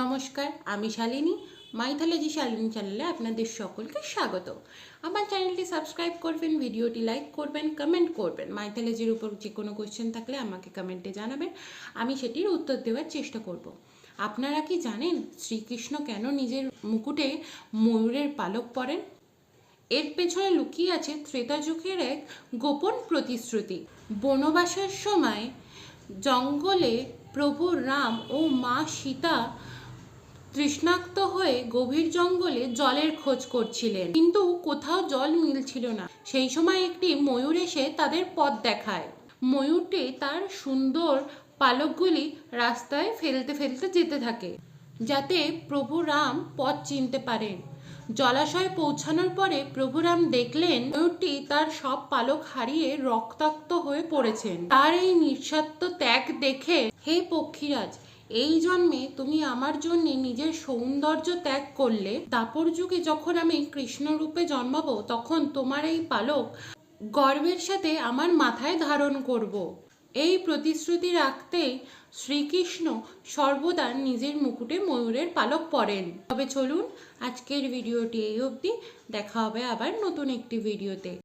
নমস্কার, আমি শালিনী, মাইথোলজি শালিনী চ্যানেলে আপনাদের সকলকে স্বাগত আমার চ্যানেলটি সাবস্ক্রাইব করবেন, ভিডিওটি লাইক করবেন, কমেন্ট করবেন। মাইথোলজির উপর যে কোনো কোয়েশ্চেন থাকলে আমাকে কমেন্টে জানাবেন, আমি সেটির উত্তর দেওয়ার চেষ্টা করব। আপনারা কি জানেন শ্রীকৃষ্ণ কেন নিজের মুকুটে ময়ূরের পালক পরেন? এর পেছনে লুকিয়ে আছে ত্রেতা যুগের এক গোপন প্রতিশ্রুতি। বনবাসের সময় জঙ্গলে প্রভু রাম ও মা সীতা তৃষ্ণাক্ত হয়ে গভীর জঙ্গলে জলের খোঁজ করছিলেন। কিন্তু কোথাও জল মিলছিল না। সেই সময় একটি ময়ূর এসে তাদের পথ দেখায়। ময়ূরটি তার সুন্দর পালকগুলি রাস্তায় ফেলতে ফেলতে যেতে থাকে, যাতে প্রভু রাম পথ চিনতে পারেন। জলাশয়ে পৌঁছানোর পরে প্রভুরাম দেখলেন, ময়ূরটি তার সব পালক হারিয়ে রক্তাক্ত হয়ে পড়েছেন। তার এই নিঃস্বার্থ ত্যাগ দেখে, হে পক্ষীরাজ এই জন্মে তুমি আমার জন্য নিজের সৌন্দর্য ত্যাগ করলে দাপর যুগে যখন আমি কৃষ্ণরূপে জন্মাবো, তখন তোমার এই পালক গর্বের সাথে আমার মাথায় ধারণ করব। এই প্রতিশ্রুতি রাখতেই শ্রীকৃষ্ণ সর্বদা নিজের মুকুটে ময়ূরের পালক পরেন। তবে চলুন, আজকের ভিডিওটি এই অবধি। দেখা হবে আবার নতুন একটি ভিডিওতে।